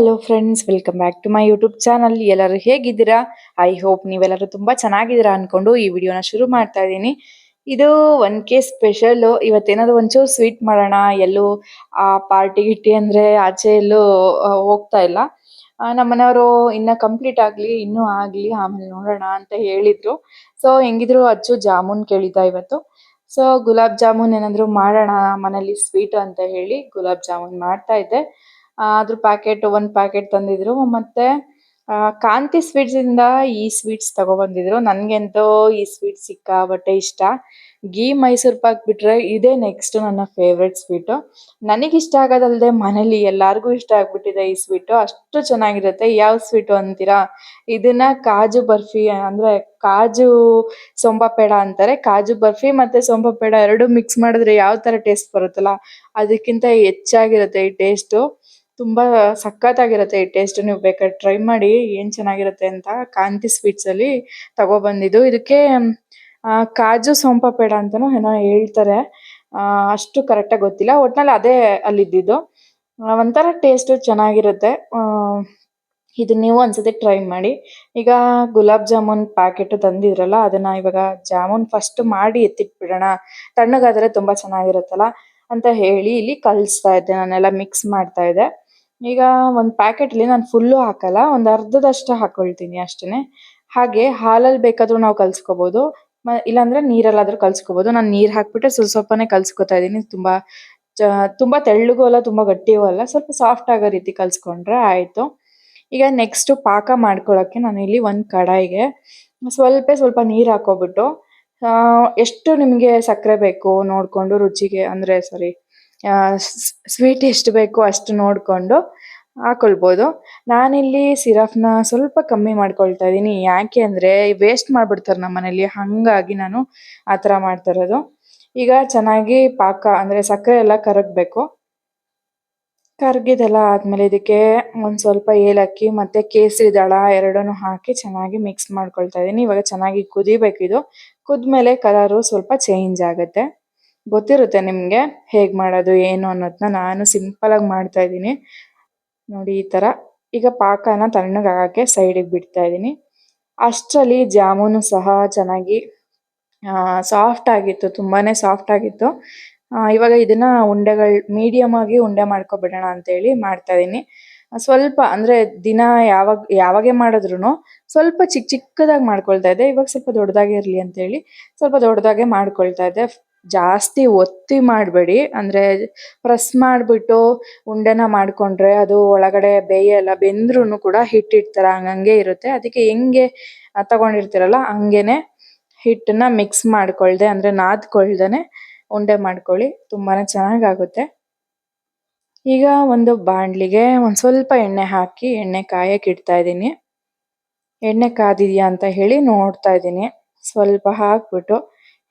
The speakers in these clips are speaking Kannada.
Hello friends welcome back to my YouTube channel ಎಲ್ಲರೂ ಹೇಗಿದ್ದೀರಾ? ಐ ಹೋಪ್ ನೀವೆಲ್ಲರೂ ತುಂಬಾ ಚೆನ್ನಾಗಿದ್ದೀರಾ ಅನ್ಕೊಂಡು ಈ ವಿಡಿಯೋನ ಶುರು ಮಾಡ್ತಾ ಇದ್ದೀನಿ. ಇದು ಒನ್ ಕೆ ಸ್ಪೆಷಲ್ ಇವತ್ತೇನಾದ್ರು ಒಂಚೂರು ಸ್ವೀಟ್ ಮಾಡೋಣ, ಎಲ್ಲೂ ಆ ಪಾರ್ಟಿ ಗಿಟ್ಟಿ ಅಂದ್ರೆ ಆಚೆ ಎಲ್ಲೂ ಹೋಗ್ತಾ ಇಲ್ಲ. ನಮ್ಮನೆಯವರು ಇನ್ನ ಕಂಪ್ಲೀಟ್ ಆಗಲಿ, ಇನ್ನೂ ಆಗಲಿ, ಆಮೇಲೆ ನೋಡೋಣ ಅಂತ ಹೇಳಿದ್ರು. ಸೊ ಹೆಂಗಿದ್ರು ಅಚ್ಚು ಜಾಮೂನ್ ಕೇಳಿದ್ದ ಇವತ್ತು. ಸೊ ಗುಲಾಬ್ ಜಾಮೂನ್ ಏನಾದರೂ ಮಾಡೋಣ, ಮನೇಲಿ ಸ್ವೀಟ್ ಅಂತ ಹೇಳಿ ಗುಲಾಬ್ ಜಾಮೂನ್ ಮಾಡ್ತಾ ಇದ್ದೆ. ಅದ್ರ ಪ್ಯಾಕೆಟ್ ಒಂದ್ ಪ್ಯಾಕೆಟ್ ತಂದಿದ್ರು. ಮತ್ತೆ ಕಾಂತಿ ಸ್ವೀಟ್ಸ್ ಇಂದ ಈ ಸ್ವೀಟ್ಸ್ ತಗೊಬಂದಿದ್ರು. ನನ್ಗಂತೂ ಈ ಸ್ವೀಟ್ ಸಿಕ್ಕಾಬಟ್ಟೆ ಇಷ್ಟ. ಗೀ ಮೈಸೂರ್ ಪಾಕ್ ಬಿಟ್ರೆ ಇದೇ ನೆಕ್ಸ್ಟ್ ನನ್ನ ಫೇವ್ರೆಟ್ ಸ್ವೀಟು ನನಗೆ ಇಷ್ಟ ಆಗೋದಲ್ದೆ ಮನೇಲಿ ಎಲ್ಲರಿಗೂ ಇಷ್ಟ ಆಗ್ಬಿಟ್ಟಿದೆ ಈ ಸ್ವೀಟು ಅಷ್ಟು ಚೆನ್ನಾಗಿರುತ್ತೆ. ಯಾವ ಸ್ವೀಟು ಅಂತೀರಾ? ಇದನ್ನ ಕಾಜು ಬರ್ಫಿ ಅಂದ್ರೆ ಕಾಜು ಸೊಂಬ ಪೇಡ ಅಂತಾರೆ. ಕಾಜು ಬರ್ಫಿ ಮತ್ತೆ ಸೊಂಬ ಪೇಡ ಎರಡು ಮಿಕ್ಸ್ ಮಾಡಿದ್ರೆ ಯಾವ ತರ ಟೇಸ್ಟ್ ಬರುತ್ತಲ್ಲ, ಅದಕ್ಕಿಂತ ಹೆಚ್ಚಾಗಿರುತ್ತೆ ಈ ಟೇಸ್ಟ್ ತುಂಬಾ ಸಕ್ಕತ್ತಾಗಿರುತ್ತೆ ಈ ಟೇಸ್ಟ್ ನೀವು ಬೇಕಾದ್ರೆ ಟ್ರೈ ಮಾಡಿ ಏನ್ ಚೆನ್ನಾಗಿರುತ್ತೆ ಅಂತ ಕಾಂತಿ ಸ್ವೀಟ್ಸ್ ಅಲ್ಲಿ ತಗೋಬಂದಿದ್ದು. ಇದಕ್ಕೆ ಕಾಜು ಸೋಂಪ ಪೇಡ ಅಂತಾನೂ ಏನೋ ಹೇಳ್ತಾರೆ. ಅಷ್ಟು ಕರೆಕ್ಟ್ ಆಗಿ ಗೊತ್ತಿಲ್ಲ. ಒಟ್ನಲ್ಲಿ ಅದೇ ಅಲ್ಲಿ ಇದ್ದಿದ್ದು ಒಂಥರ ಟೇಸ್ಟ್ ಚೆನ್ನಾಗಿರುತ್ತೆ. ಇದು ನೀವು ಒಂದ್ಸತಿ ಟ್ರೈ ಮಾಡಿ. ಈಗ ಗುಲಾಬ್ ಜಾಮೂನ್ ಪ್ಯಾಕೆಟ್ ತಂದಿದ್ರಲ್ಲ, ಅದನ್ನ ಇವಾಗ ಜಾಮೂನ್ ಫಸ್ಟ್ ಮಾಡಿ ಎತ್ತಿಟ್ಬಿಡೋಣ. ತಣ್ಣಗಾದ್ರೆ ತುಂಬಾ ಚೆನ್ನಾಗಿರುತ್ತಲ್ಲ ಅಂತ ಹೇಳಿ ಇಲ್ಲಿ ಕಲಿಸ್ತಾ ಇದ್ದೆ. ನಾನೆಲ್ಲ ಮಿಕ್ಸ್ ಮಾಡ್ತಾ ಇದ್ದೆ. ಈಗ ಒಂದ್ ಪ್ಯಾಕೆಟ್ ಅಲ್ಲಿ ನಾನು ಫುಲ್ ಹಾಕಲ್ಲ, ಒಂದ್ ಅರ್ಧದಷ್ಟು ಹಾಕೊಳ್ತೀನಿ ಅಷ್ಟೇನೆ. ಹಾಗೆ ಹಾಲಲ್ಲಿ ಬೇಕಾದ್ರೂ ನಾವು ಕಲ್ಸ್ಕೋಬಹುದು ಇಲ್ಲಾಂದ್ರೆ ನೀರಲ್ಲಾದ್ರೂ ಕಲ್ಸ್ಕೋಬಹುದು ನಾನು ನೀರ್ ಹಾಕ್ಬಿಟ್ಟೆ ಸ್ವಲ್ಪ ಸ್ವಲ್ಪನೇ ಕಲ್ಸ್ಕೊತಾ ಇದೀನಿ. ತುಂಬಾ ತುಂಬಾ ತೆಳ್ಳಗೂ ಅಲ್ಲ, ತುಂಬಾ ಗಟ್ಟಿಯೂ ಅಲ್ಲ. ಸ್ವಲ್ಪ ಸಾಫ್ಟ್ ಆಗೋ ರೀತಿ ಕಲ್ಸ್ಕೊಂಡ್ರೆ ಆಯ್ತು. ಈಗ ನೆಕ್ಸ್ಟ್ ಪಾಕ ಮಾಡ್ಕೊಳಕ್ಕೆ ನಾನು ಇಲ್ಲಿ ಒಂದ್ ಕಡಾಯಿಗೆ ಸ್ವಲ್ಪ ಸ್ವಲ್ಪ ನೀರ್ ಹಾಕೋಬಿಟ್ಟು ಎಷ್ಟು ನಿಮ್ಗೆ ಸಕ್ಕರೆ ಬೇಕು ನೋಡ್ಕೊಂಡು ರುಚಿಗೆ, ಅಂದ್ರೆ ಸಾರಿ ಸ್ವೀಟ್ ಎಷ್ಟು ಬೇಕೋ ಅಷ್ಟು ನೋಡ್ಕೊಂಡು ಹಾಕೊಳ್ಬೋದು. ನಾನಿಲ್ಲಿ ಸಿರಫ್ನ ಸ್ವಲ್ಪ ಕಮ್ಮಿ ಮಾಡ್ಕೊಳ್ತಾ ಇದೀನಿ ಯಾಕೆ ಅಂದರೆ ವೇಸ್ಟ್ ಮಾಡ್ಬಿಡ್ತಾರೆ ನಮ್ಮ ಮನೇಲಿ. ಹಂಗಾಗಿ ನಾನು ಆ ಥರ ಮಾಡ್ತಾ ಇರೋದು. ಈಗ ಚೆನ್ನಾಗಿ ಪಾಕ ಅಂದ್ರೆ ಸಕ್ಕರೆ ಎಲ್ಲ ಕರಗ್ಬೇಕು. ಕರಗಿದೆಲ್ಲ ಆದಮೇಲೆ ಇದಕ್ಕೆ ಒಂದ್ ಸ್ವಲ್ಪ ಏಲಕ್ಕಿ ಮತ್ತೆ ಕೇಸರಿ ದಳ ಎರಡನ್ನೂ ಹಾಕಿ ಚೆನ್ನಾಗಿ ಮಿಕ್ಸ್ ಮಾಡ್ಕೊಳ್ತಾ ಇದೀನಿ ಇವಾಗ ಚೆನ್ನಾಗಿ ಕುದಿಬೇಕು ಇದು. ಕುದ್ಮೇಲೆ ಕಲರು ಸ್ವಲ್ಪ ಚೇಂಜ್ ಆಗುತ್ತೆ. ಗೊತ್ತಿರುತ್ತೆ ನಿಮಗೆ ಹೇಗ್ ಮಾಡೋದು, ಏನು ಅನ್ನೋದನ್ನ ನಾನು ಸಿಂಪಲ್ ಆಗಿ ಮಾಡ್ತಾ ಇದ್ದೀನಿ. ನೋಡಿ ಈ ತರ. ಈಗ ಪಾಕನ ತಣ್ಣಗಾಗೋಕ್ಕೆ ಸೈಡಿಗೆ ಬಿಡ್ತಾ ಇದ್ದೀನಿ. ಅಷ್ಟರಲ್ಲಿ ಜಾಮೂನು ಸಹ ಚೆನ್ನಾಗಿ ಸಾಫ್ಟ್ ಆಗಿತ್ತು, ತುಂಬಾನೇ ಸಾಫ್ಟ್ ಆಗಿತ್ತು. ಇವಾಗ ಇದನ್ನ ಉಂಡೆಗಳು ಮೀಡಿಯಂ ಆಗಿ ಉಂಡೆ ಮಾಡ್ಕೊಬಿಡೋಣ ಅಂತ ಹೇಳಿ ಮಾಡ್ತಾ ಇದ್ದೀನಿ. ಸ್ವಲ್ಪ ಅಂದ್ರೆ ದಿನ ಯಾವಾಗ, ಯಾವಾಗೆ ಮಾಡಿದ್ರು ಸ್ವಲ್ಪ ಚಿಕ್ಕ ಚಿಕ್ಕದಾಗಿ ಮಾಡ್ಕೊಳ್ತಾ ಇದ್ದೆ. ಇವಾಗ ಸ್ವಲ್ಪ ದೊಡ್ಡದಾಗಿ ಇರಲಿ ಅಂತ ಹೇಳಿ ಸ್ವಲ್ಪ ದೊಡ್ಡದಾಗೆ ಮಾಡ್ಕೊಳ್ತಾ ಇದ್ದೆ. ಜಾಸ್ತಿ ಒತ್ತಿ ಮಾಡಬೇಡಿ. ಅಂದ್ರೆ ಪ್ರೆಸ್ ಮಾಡಿಬಿಟ್ಟು ಉಂಡೆನ ಮಾಡ್ಕೊಂಡ್ರೆ ಅದು ಒಳಗಡೆ ಬೇಯಲ್ಲ ಬೆಂದ್ರೂ ಕೂಡ ಹಿಟ್ ಹಿಟ್ ತರ ಹಂಗಂಗೆ ಇರುತ್ತೆ. ಅದಕ್ಕೆ ಹೆಂಗೆ ತಗೊಂಡಿರ್ತೀರಲ್ಲ ಹಂಗೇ ಹಿಟ್ಟನ್ನ ಮಿಕ್ಸ್ ಮಾಡ್ಕೊಳ್ದೆ, ಅಂದರೆ ನಾದ್ಕೊಳ್ದೇ ಉಂಡೆ ಮಾಡ್ಕೊಳ್ಳಿ. ತುಂಬಾನೇ ಚೆನ್ನಾಗಾಗುತ್ತೆ. ಈಗ ಒಂದು ಬಾಣ್ಲಿಗೆ ಒಂದು ಸ್ವಲ್ಪ ಎಣ್ಣೆ ಹಾಕಿ ಎಣ್ಣೆ ಕಾಯಕ್ಕೆ ಇಡ್ತಾ ಇದ್ದೀನಿ. ಎಣ್ಣೆ ಕಾದಿದೆಯಾ ಅಂತ ಹೇಳಿ ನೋಡ್ತಾ ಇದ್ದೀನಿ. ಸ್ವಲ್ಪ ಹಾಕ್ಬಿಟ್ಟು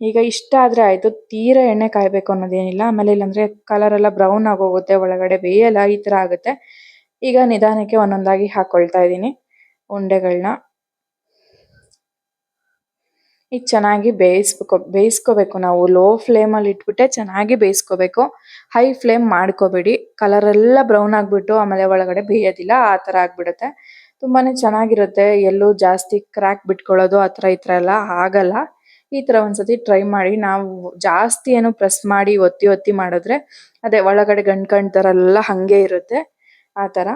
ಈಗ ಇಷ್ಟ ಆದ್ರೆ ಆಯ್ತು, ತೀರ ಎಣ್ಣೆ ಕಾಯ್ಬೇಕು ಅನ್ನೋದೇನಿಲ್ಲ. ಆಮೇಲೆ ಇಲ್ಲಾಂದ್ರೆ ಕಲರ್ ಎಲ್ಲ ಬ್ರೌನ್ ಆಗೋಗುತ್ತೆ, ಒಳಗಡೆ ಬೇಯಲ್ಲ ಈ ತರ ಆಗುತ್ತೆ. ಈಗ ನಿಧಾನಕ್ಕೆ ಒಂದೊಂದಾಗಿ ಹಾಕೊಳ್ತಾ ಇದ್ದೀನಿ ಉಂಡೆಗಳನ್ನ ಈಗ ಚೆನ್ನಾಗಿ ಬೇಯಿಸ್ಬೇಕು ಬೇಯಿಸ್ಕೋಬೇಕು ನಾವು. ಲೋ ಫ್ಲೇಮ್ ಅಲ್ಲಿ ಇಟ್ಬಿಟ್ಟೆ ಚೆನ್ನಾಗಿ ಬೇಯಿಸ್ಕೋಬೇಕು. ಹೈ ಫ್ಲೇಮ್ ಮಾಡ್ಕೋಬೇಡಿ. ಕಲರ್ ಎಲ್ಲ ಬ್ರೌನ್ ಆಗಿಬಿಟ್ಟು ಆಮೇಲೆ ಒಳಗಡೆ ಬೇಯೋದಿಲ್ಲ, ಆ ತರ ಆಗ್ಬಿಡುತ್ತೆ. ತುಂಬಾನೇ ಚೆನ್ನಾಗಿರುತ್ತೆ. ಎಲ್ಲೂ ಜಾಸ್ತಿ ಕ್ರ್ಯಾಕ್ ಬಿಟ್ಕೊಳ್ಳೋದು, ಆ ತರ ಈ ಥರ ಎಲ್ಲ ಆಗಲ್ಲ. ಈ ತರ ಒಂದ್ಸತಿ ಟ್ರೈ ಮಾಡಿ, ನಾವು ಜಾಸ್ತಿ ಏನು ಪ್ರೆಸ್ ಮಾಡಿ, ಒತ್ತಿ ಒತ್ತಿ ಮಾಡಿದ್ರೆ, ಅದೇ ಒಳಗಡೆ ಗಂಡ್ ಕಣ್ ತರ ಎಲ್ಲ ಹಂಗೆ ಇರುತ್ತೆ, ಆ ತರ.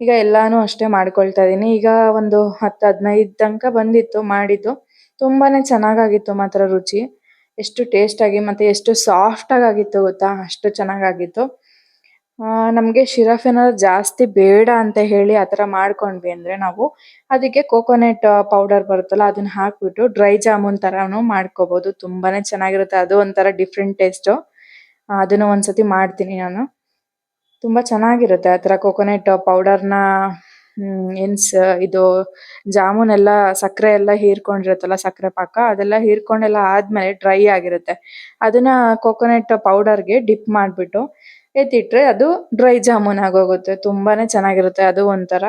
ಈಗ ಎಲ್ಲಾನು ಅಷ್ಟೇ ಮಾಡ್ಕೊಳ್ತಾ ಇದೀನಿ ಈಗ ಒಂದು ಹತ್ತು, ಹದಿನೈದು ತನಕ ಬಂದಿತ್ತು, ಮಾಡಿದ್ದು. ತುಂಬಾನೇ ಚೆನ್ನಾಗಾಗಿತ್ತು ಮಾತ್ರ ರುಚಿ. ಎಷ್ಟು ಟೇಸ್ಟ್ ಆಗಿ, ಮತ್ತೆ ಎಷ್ಟು ಸಾಫ್ಟ್ ಆಗಿ ಆಗಿತ್ತು ಗೊತ್ತಾ? ಅಷ್ಟು ಚೆನ್ನಾಗಾಗಿತ್ತು. ನಮ್ಗೆ ಶಿರಫ್ ಏನಾದ್ರು ಜಾಸ್ತಿ ಬೇಡ ಅಂತ ಹೇಳಿ ಆತರ ಮಾಡ್ಕೊಂಡ್ವಿ ಅಂದ್ರೆ ನಾವು ಅದಕ್ಕೆ ಕೋಕೋನಟ್ ಪೌಡರ್ ಬರುತ್ತಲ್ಲ ಅದನ್ನ ಹಾಕ್ಬಿಟ್ಟು ಡ್ರೈ ಜಾಮೂನ್ ತರಾನು ಮಾಡ್ಕೋಬಹುದು ತುಂಬಾನೇ ಚೆನ್ನಾಗಿರುತ್ತೆ. ಅದು ಒಂಥರ ಡಿಫ್ರೆಂಟ್ ಟೇಸ್ಟ್ ಅದನ್ನ ಒಂದ್ಸತಿ ಮಾಡ್ತೀನಿ ನಾನು. ತುಂಬಾ ಚೆನ್ನಾಗಿರುತ್ತೆ ಆತರ ಕೋಕೋನಟ್ ಪೌಡರ್ನ ನ ಏನ್ ಸ ಇದು ಜಾಮೂನ್ ಎಲ್ಲ ಸಕ್ಕರೆ ಎಲ್ಲ ಹೀರ್ಕೊಂಡಿರುತ್ತಲ್ಲ ಸಕ್ಕರೆ ಪಾಕ, ಅದೆಲ್ಲ ಹೀರ್ಕೊಂಡೆಲ್ಲ ಆದ್ಮೇಲೆ ಡ್ರೈ ಆಗಿರುತ್ತೆ. ಅದನ್ನ ಕೋಕೋನಟ್ ಪೌಡರ್ಗೆ ಡಿಪ್ ಮಾಡ್ಬಿಟ್ಟು ಎತ್ತಿಟ್ರೆ ಅದು ಡ್ರೈ ಜಾಮೂನ್ ಆಗೋಗುತ್ತೆ. ತುಂಬಾನೇ ಚೆನ್ನಾಗಿರುತ್ತೆ ಅದು ಒಂಥರ.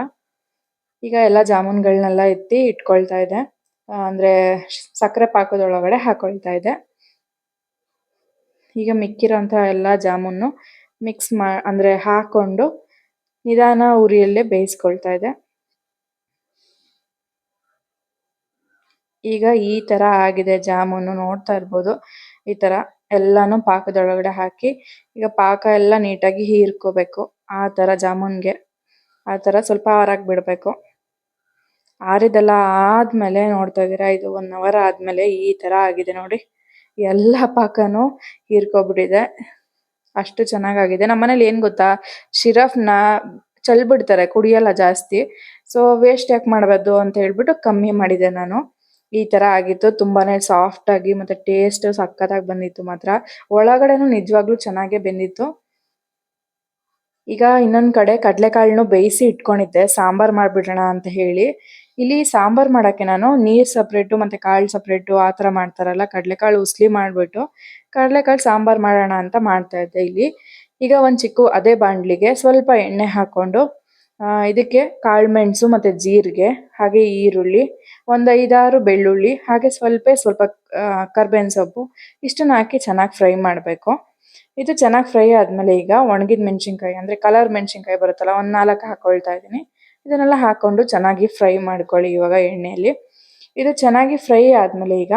ಈಗ ಎಲ್ಲ ಜಾಮೂನ್ಗಳನ್ನೆಲ್ಲ ಎತ್ತಿ ಇಟ್ಕೊಳ್ತಾ ಇದೆ. ಅಂದ್ರೆ ಸಕ್ಕರೆ ಪಾಕದೊಳಗಡೆ ಹಾಕೊಳ್ತಾ ಇದೆ. ಈಗ ಮಿಕ್ಕಿರೋಂಥ ಎಲ್ಲ ಜಾಮೂನು ಮಿಕ್ಸ್ ಮಾ, ಅಂದ್ರೆ ಹಾಕೊಂಡು ನಿಧಾನ ಉರಿಯಲ್ಲೇ ಬೇಯಿಸ್ಕೊಳ್ತಾ ಇದೆ. ಈಗ ಈ ತರ ಆಗಿದೆ ಜಾಮೂನು ನೋಡ್ತಾ ಇರ್ಬೋದು. ಈ ತರ ಎಲ್ಲಾನು ಪಾಕದೊಳಗಡೆ ಹಾಕಿ ಈಗ ಪಾಕ ಎಲ್ಲ ನೀಟಾಗಿ ಹೀರ್ಕೋಬೇಕು. ಆ ತರ ಜಾಮೂನ್ಗೆ ಆ ತರ ಸ್ವಲ್ಪ ಆರಾಕ್ ಬಿಡಬೇಕು. ಆರಿದೆಲ್ಲ ಆದ್ಮೇಲೆ ನೋಡ್ತಾ ಇದೀರಾ ಇದು ಒನ್ ಅವರ್ ಆದ್ಮೇಲೆ ಈ ತರ ಆಗಿದೆ ನೋಡಿ. ಎಲ್ಲ ಪಾಕನು ಹೀರ್ಕೊಬಿಟ್ಟಿದೆ. ಅಷ್ಟು ಚೆನ್ನಾಗಾಗಿದೆ. ನಮ್ಮನೇಲಿ ಏನ್ ಗೊತ್ತಾ, ಶಿರಫ್ನ ಚಲ್ಬಿಡ್ತಾರೆ, ಕುಡಿಯಲ್ಲ ಜಾಸ್ತಿ. ಸೊ ವೇಸ್ಟ್ ಯಾಕೆ ಮಾಡಬಾರ್ದು ಅಂತ ಹೇಳ್ಬಿಟ್ಟು ಕಮ್ಮಿ ಮಾಡಿದೆ ನಾನು. ಈ ತರ ಆಗಿತ್ತು. ತುಂಬಾನೇ ಸಾಫ್ಟ್ ಆಗಿ ಮತ್ತೆ ಟೇಸ್ಟ್ ಸಕ್ಕತ್ತಾಗಿ ಬಂದಿತ್ತು ಮಾತ್ರ. ಒಳಗಡೆನು ನಿಜವಾಗ್ಲೂ ಚೆನ್ನಾಗೆ ಬೆಂದಿತ್ತು. ಈಗ ಇನ್ನೊಂದ್ ಕಡೆ ಕಡಲೆಕಾಳನ್ನು ಬೇಯಿಸಿ ಇಟ್ಕೊಂಡಿದ್ದೆ. ಸಾಂಬಾರ್ ಮಾಡ್ಬಿಡೋಣ ಅಂತ ಹೇಳಿ. ಇಲ್ಲಿ ಸಾಂಬಾರ್ ಮಾಡಕ್ಕೆ ನಾನು ನೀರ್ ಸಪ್ರೇಟು ಮತ್ತೆ ಕಾಳು ಸಪ್ರೇಟು ಆ ತರ ಮಾಡ್ತಾರಲ್ಲ, ಕಡಲೆಕಾಳು ಉಸ್ಲಿ ಮಾಡ್ಬಿಟ್ಟು ಕಡಲೆಕಾಳು ಸಾಂಬಾರ್ ಮಾಡೋಣ ಅಂತ ಮಾಡ್ತಾ ಇದ್ದೆ ಇಲ್ಲಿ. ಈಗ ಒಂದ್ ಚಿಕ್ಕ ಅದೇ ಬಾಂಡ್ಲಿಗೆ ಸ್ವಲ್ಪ ಎಣ್ಣೆ ಹಾಕೊಂಡು ಇದಕ್ಕೆ ಕಾಳುಮೆಣಸು ಮತ್ತೆ ಜೀರಿಗೆ, ಹಾಗೆ ಈರುಳ್ಳಿ, ಒಂದು ಐದಾರು ಬೆಳ್ಳುಳ್ಳಿ, ಹಾಗೆ ಸ್ವಲ್ಪ ಸ್ವಲ್ಪ ಕರ್ಬೇವಿನ ಸೊಪ್ಪು, ಇಷ್ಟನ್ನ ಹಾಕಿ ಚೆನ್ನಾಗಿ ಫ್ರೈ ಮಾಡಬೇಕು. ಇದು ಚೆನ್ನಾಗಿ ಫ್ರೈ ಆದ್ಮೇಲೆ ಈಗ ಒಣಗಿದ ಮೆಣಸಿನಕಾಯಿ, ಅಂದ್ರೆ ಕಲರ್ ಮೆಣಸಿನಕಾಯಿ ಬರುತ್ತಲ್ಲ, ಒಂದ್ ನಾಲ್ಕು ಹಾಕೊಳ್ತಾ ಇದೀನಿ ಇದನ್ನೆಲ್ಲ ಹಾಕೊಂಡು ಚೆನ್ನಾಗಿ ಫ್ರೈ ಮಾಡ್ಕೊಳ್ಳಿ ಇವಾಗ ಎಣ್ಣೆಯಲ್ಲಿ. ಇದು ಚೆನ್ನಾಗಿ ಫ್ರೈ ಆದ್ಮೇಲೆ ಈಗ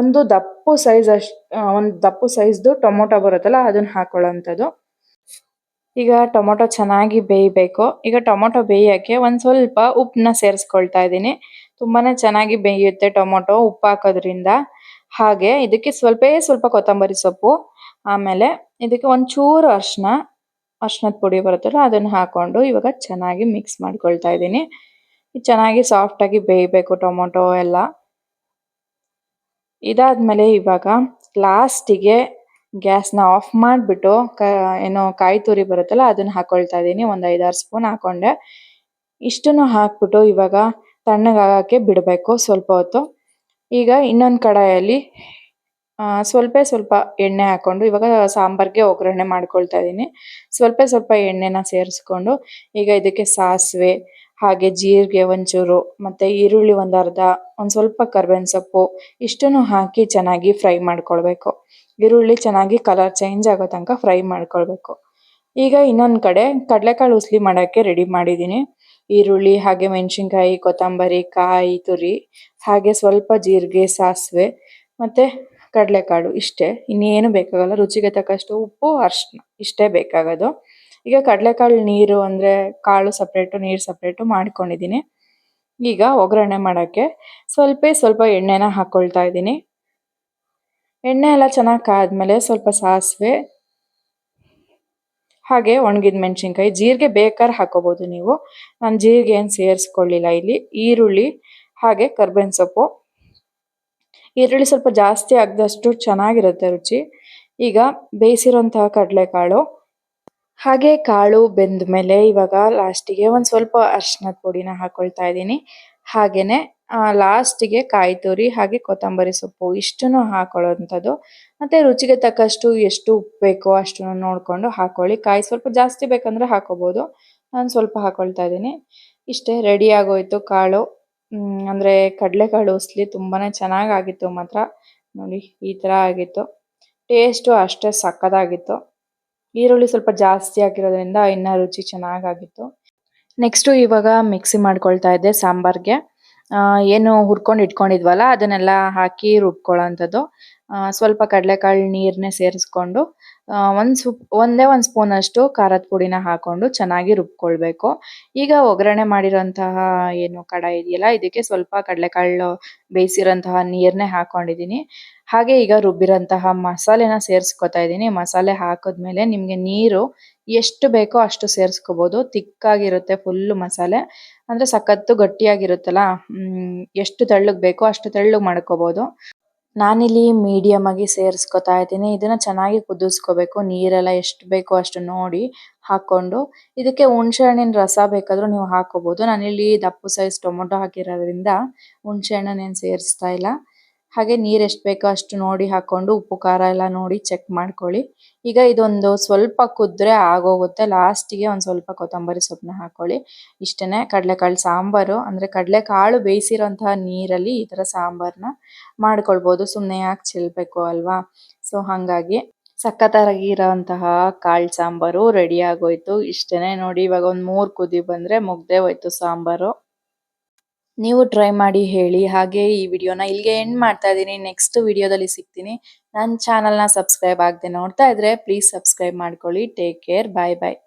ಒಂದು ದಪ್ಪು ಸೈಜ್ ಅಷ್ಟು ಒಂದು ದಪ್ಪು ಸೈಜ್ದು ಟೊಮೊಟೊ ಬರುತ್ತಲ್ಲ, ಅದನ್ನ ಹಾಕೊಳ್ಳೋಂಥದ್ದು. ಈಗ ಟೊಮೊಟೊ ಚೆನ್ನಾಗಿ ಬೇಯಬೇಕು. ಈಗ ಟೊಮೊಟೊ ಬೇಯೋಕ್ಕೆ ಒಂದು ಸ್ವಲ್ಪ ಉಪ್ಪನ್ನ ಸೇರಿಸ್ಕೊಳ್ತಾ ಇದ್ದೀನಿ. ತುಂಬಾ ಚೆನ್ನಾಗಿ ಬೇಯುತ್ತೆ ಟೊಮೊಟೊ ಉಪ್ಪು ಹಾಕೋದ್ರಿಂದ. ಹಾಗೆ ಇದಕ್ಕೆ ಸ್ವಲ್ಪೇ ಸ್ವಲ್ಪ ಕೊತ್ತಂಬರಿ ಸೊಪ್ಪು, ಆಮೇಲೆ ಇದಕ್ಕೆ ಒಂಚೂರು ಅರ್ಶಿನ, ಅರ್ಶಿನದ ಪುಡಿ ಬರುತ್ತಲ್ಲ ಅದನ್ನು ಹಾಕೊಂಡು ಇವಾಗ ಚೆನ್ನಾಗಿ ಮಿಕ್ಸ್ ಮಾಡ್ಕೊಳ್ತಾ ಇದ್ದೀನಿ. ಚೆನ್ನಾಗಿ ಸಾಫ್ಟಾಗಿ ಬೇಯಬೇಕು ಟೊಮೊಟೊ ಎಲ್ಲ. ಇದಾದ್ಮೇಲೆ ಇವಾಗ ಲಾಸ್ಟಿಗೆ ಗ್ಯಾಸ್ನ ಆಫ್ ಮಾಡಿಬಿಟ್ಟು ಏನೋ ಕಾಯಿ ತುರಿ ಬರುತ್ತಲ್ಲ, ಅದನ್ನ ಹಾಕೊಳ್ತಾ ಇದ್ದೀನಿ ಒಂದು ಐದಾರು ಸ್ಪೂನ್ ಹಾಕೊಂಡೆ. ಇಷ್ಟನ್ನು ಹಾಕ್ಬಿಟ್ಟು ಇವಾಗ ತಣ್ಣಗಾಗಕ್ಕೆ ಬಿಡಬೇಕು ಸ್ವಲ್ಪ ಹೊತ್ತು. ಈಗ ಇನ್ನೊಂದು ಕಡಾಯಲ್ಲಿ ಸ್ವಲ್ಪ ಸ್ವಲ್ಪೇ ಸ್ವಲ್ಪ ಎಣ್ಣೆ ಹಾಕೊಂಡು, ಇವಾಗ ಸಾಂಬಾರ್ಗೆ ಒಗ್ಗರಣೆ ಮಾಡ್ಕೊಳ್ತಾ ಇದ್ದೀನಿ ಸ್ವಲ್ಪ ಸ್ವಲ್ಪ ಎಣ್ಣೆನ ಸೇರಿಸ್ಕೊಂಡು, ಈಗ ಇದಕ್ಕೆ ಸಾಸಿವೆ, ಹಾಗೆ ಜೀರಿಗೆ ಒಂಚೂರು, ಮತ್ತು ಈರುಳ್ಳಿ ಒಂದು ಅರ್ಧ, ಒಂದು ಸ್ವಲ್ಪ ಕರ್ಬೇವಿನ ಸೊಪ್ಪು, ಇಷ್ಟನ್ನು ಹಾಕಿ ಚೆನ್ನಾಗಿ ಫ್ರೈ ಮಾಡ್ಕೊಳ್ಬೇಕು. ಈರುಳ್ಳಿ ಚೆನ್ನಾಗಿ ಕಲರ್ ಚೇಂಜ್ ಆಗೋ ತನಕ ಫ್ರೈ ಮಾಡ್ಕೊಳ್ಬೇಕು. ಈಗ ಇನ್ನೊಂದು ಕಡೆ ಕಡಲೆಕಾಳು ಉಸ್ಲಿ ಮಾಡೋಕ್ಕೆ ರೆಡಿ ಮಾಡಿದ್ದೀನಿ. ಈರುಳ್ಳಿ ಹಾಗೆ ಮೆಣಸಿನ್ಕಾಯಿ, ಕೊತ್ತಂಬರಿ, ಕಾಯಿ, ತುರಿ, ಹಾಗೆ ಸ್ವಲ್ಪ ಜೀರಿಗೆ, ಸಾಸಿವೆ ಮತ್ತು ಕಡಲೆಕಾಳು ಇಷ್ಟೇ. ಇನ್ನೇನು ಬೇಕಾಗಲ್ಲ, ರುಚಿಗೆ ತಕ್ಕಷ್ಟು ಉಪ್ಪು ಅರ್ಶಿನ ಇಷ್ಟೇ ಬೇಕಾಗೋದು. ಈಗ ಕಡಲೆಕಾಳು ನೀರು ಅಂದರೆ ಕಾಳು ಸಪ್ರೇಟು ನೀರು ಸಪ್ರೇಟು ಮಾಡ್ಕೊಂಡಿದ್ದೀನಿ. ಈಗ ಒಗ್ಗರಣೆ ಮಾಡೋಕ್ಕೆ ಸ್ವಲ್ಪ ಸ್ವಲ್ಪ ಎಣ್ಣೆನ ಹಾಕ್ಕೊಳ್ತಾ ಇದ್ದೀನಿ. ಎಣ್ಣೆ ಎಲ್ಲ ಚೆನ್ನಾಗಿ ಕಾದ್ಮೇಲೆ ಸ್ವಲ್ಪ ಸಾಸಿವೆ, ಹಾಗೆ ಒಣಗಿದ ಮೆಣಸಿನ್ಕಾಯಿ, ಜೀರಿಗೆ ಬೇಕಾದ್ರೆ ಹಾಕೋಬಹುದು ನೀವು. ನಾನು ಜೀರಿಗೆ ಏನು ಸೇರಿಸ್ಕೊಳ್ಳಿಲ್ಲ ಇಲ್ಲಿ. ಈರುಳ್ಳಿ, ಹಾಗೆ ಕರ್ಬೇವಿನ ಸೊಪ್ಪು. ಈರುಳ್ಳಿ ಸ್ವಲ್ಪ ಜಾಸ್ತಿ ಆಗದಷ್ಟು ಚೆನ್ನಾಗಿರುತ್ತೆ ರುಚಿ. ಈಗ ಬೇಯಿಸಿರೋಂತಹ ಕಡಲೆಕಾಳು, ಹಾಗೆ ಕಾಳು ಬೆಂದ ಮೇಲೆ ಇವಾಗ ಲಾಸ್ಟಿಗೆ ಒಂದು ಸ್ವಲ್ಪ ಅರ್ಶಿನದ ಪುಡಿನ ಹಾಕೊಳ್ತಾ ಇದ್ದೀನಿ. ಲಾಸ್ಟಿಗೆ ಕಾಯಿ ತುರಿ ಹಾಗೆ ಕೊತ್ತಂಬರಿ ಸೊಪ್ಪು ಇಷ್ಟನ್ನು ಹಾಕೊಳ್ಳುವಂಥದ್ದು. ಮತ್ತೆ ರುಚಿಗೆ ತಕ್ಕಷ್ಟು ಎಷ್ಟು ಉಪ್ಪು ಬೇಕೋ ಅಷ್ಟನ್ನು ನೋಡ್ಕೊಂಡು ಹಾಕೊಳ್ಳಿ. ಕಾಯಿ ಸ್ವಲ್ಪ ಜಾಸ್ತಿ ಬೇಕಂದ್ರೆ ಹಾಕೋಬಹುದು ನಾನು ಸ್ವಲ್ಪ ಹಾಕೊಳ್ತಾ ಇದ್ದೀನಿ. ಇಷ್ಟೇ ರೆಡಿ ಆಗೋಯ್ತು ಕಾಳು. ಅಂದರೆ ಕಡಲೆಕಾಳು ಉಸ್ಲಿ ತುಂಬಾನೇ ಚೆನ್ನಾಗಾಗಿತ್ತು ಮಾತ್ರ. ನೋಡಿ, ಈ ತರ ಆಗಿತ್ತು. ಟೇಸ್ಟು ಅಷ್ಟೇ ಸಕ್ಕದಾಗಿತ್ತು. ಈರುಳ್ಳಿ ಸ್ವಲ್ಪ ಜಾಸ್ತಿ ಹಾಕಿರೋದ್ರಿಂದ ಇನ್ನ ರುಚಿ ಚೆನ್ನಾಗಾಗಿತ್ತು. ನೆಕ್ಸ್ಟು ಇವಾಗ ಮಿಕ್ಸಿ ಮಾಡ್ಕೊಳ್ತಾ ಇದ್ದೆ ಸಾಂಬಾರ್ಗೆ. ಏನು ಹುರ್ಕೊಂಡು ಇಟ್ಕೊಂಡಿದ್ವಲ್ಲ, ಅದನ್ನೆಲ್ಲ ಹಾಕಿ ರುಬ್ಕೊಳ್ಳೋಂಥದ್ದು. ಆ, ಸ್ವಲ್ಪ ಕಡಲೆಕಾಳು ನೀರ್ನೇ ಸೇರಿಸ್ಕೊಂಡು ಒಂದ್ ಸುಪ್, ಒಂದೇ ಒಂದು ಸ್ಪೂನ್ ಅಷ್ಟು ಖಾರದ ಪುಡಿನ ಹಾಕೊಂಡು ಚೆನ್ನಾಗಿ ರುಬ್ಕೊಳ್ಬೇಕು. ಈಗ ಒಗ್ಗರಣೆ ಮಾಡಿರೋಂತಹ ಏನು ಕಡ ಇದೆಯಲ್ಲ, ಇದಕ್ಕೆ ಸ್ವಲ್ಪ ಕಡಲೆಕಾಳು ಬೇಯಿಸಿರೋಂತಹ ನೀರ್ನೇ ಹಾಕೊಂಡಿದೀನಿ. ಹಾಗೆ ಈಗ ರುಬ್ಬಿರೋಂತಹ ಮಸಾಲೆನ ಸೇರಿಸ್ಕೊತಾ ಇದ್ದೀನಿ. ಮಸಾಲೆ ಹಾಕಿದ್ಮೇಲೆ ನಿಮಗೆ ನೀರು ಎಷ್ಟು ಬೇಕೋ ಅಷ್ಟು ಸೇರಿಸ್ಕೋಬೋದು. ತಿಕ್ಕಾಗಿರುತ್ತೆ ಫುಲ್ ಮಸಾಲೆ. ಅಂದ್ರೆ ಸಖತ್ತು ಗಟ್ಟಿಯಾಗಿರುತ್ತಲ್ಲ ಎಷ್ಟು ತೆಳ್ಳಗೆ ಬೇಕೋ ಅಷ್ಟು ತೆಳ್ಳಗೆ ಮಾಡ್ಕೋಬೋದು. ನಾನಿಲ್ಲಿ ಮೀಡಿಯಂ ಆಗಿ ಸೇರಿಸ್ಕೊತಾ ಇದ್ದೀನಿ. ಇದನ್ನ ಚೆನ್ನಾಗಿ ಕುದಿಸ್ಕೋಬೇಕು. ನೀರೆಲ್ಲ ಎಷ್ಟು ಬೇಕೋ ಅಷ್ಟು ನೋಡಿ ಹಾಕೊಂಡು ಇದಕ್ಕೆ ಹುಣಸೆ ಹಣ್ಣಿನ ರಸ ಬೇಕಾದರೂ ನೀವು ಹಾಕೋಬೋದು ನಾನಿಲ್ಲಿ ದಪ್ಪು ಸೈಜ್ ಟೊಮೊಟೊ ಹಾಕಿರೋದ್ರಿಂದ ಹುಣಸೆಹಣ್ಣು ಸೇರಿಸ್ತಾ ಇಲ್ಲ. ಹಾಗೆ ನೀರ್ ಎಷ್ಟು ಬೇಕೋ ಅಷ್ಟು ನೋಡಿ ಹಾಕೊಂಡು ಉಪ್ಪು, ಖಾರ ಎಲ್ಲ ನೋಡಿ ಚೆಕ್ ಮಾಡ್ಕೊಳ್ಳಿ. ಈಗ ಇದೊಂದು ಸ್ವಲ್ಪ ಕುದ್ರೆ ಆಗೋಗುತ್ತೆ. ಲಾಸ್ಟಿಗೆ ಒಂದ್ ಸ್ವಲ್ಪ ಕೊತ್ತಂಬರಿ ಸೊಪ್ಪನ್ನ ಹಾಕೊಳ್ಳಿ. ಇಷ್ಟೇನೆ ಕಡಲೆಕಾಳು ಸಾಂಬಾರು. ಅಂದ್ರೆ ಕಡಲೆಕಾಳು ಬೇಯಿಸಿರೋಂತಹ ನೀರಲ್ಲಿ ಈ ತರ ಸಾಂಬಾರ್ನ ಮಾಡ್ಕೊಳ್ಬಹುದು ಸುಮ್ನೆ ಯಾಕೆ ಚೆಲ್ಬೇಕು ಅಲ್ವಾ? ಸೊ ಹಂಗಾಗಿ ಸಖತ್ತಾಗಿರೋಂತಹ ಕಾಳು ಸಾಂಬಾರು ರೆಡಿ ಆಗೋಯ್ತು. ಇಷ್ಟೇನೆ ನೋಡಿ ಇವಾಗ ಒಂದ್ ಮೂರ್ ಕುದಿ ಬಂದ್ರೆ ಮುಗ್ದೇ ಹೋಯ್ತು ಸಾಂಬಾರು. ನೀವು ಟ್ರೈ ಮಾಡಿ ಹೇಳಿ, ಹಾಗೆ ಈ ವಿಡಿಯೋನ ಇಲ್ಲಿಗೆ ಎಂಡ್ ಮಾಡ್ತಾ ಇದೀನಿ ನೆಕ್ಸ್ಟ್ ವಿಡಿಯೋದಲ್ಲಿ ಸಿಗ್ತೀನಿ. ನನ್ನ ಚಾನಲ್ನ ಸಬ್ಸ್ಕ್ರೈಬ್ ಆಗದೆ ನೋಡ್ತಾ ಇದ್ರೆ ಪ್ಲೀಸ್ ಸಬ್ಸ್ಕ್ರೈಬ್ ಮಾಡ್ಕೊಳ್ಳಿ. Take care bye bye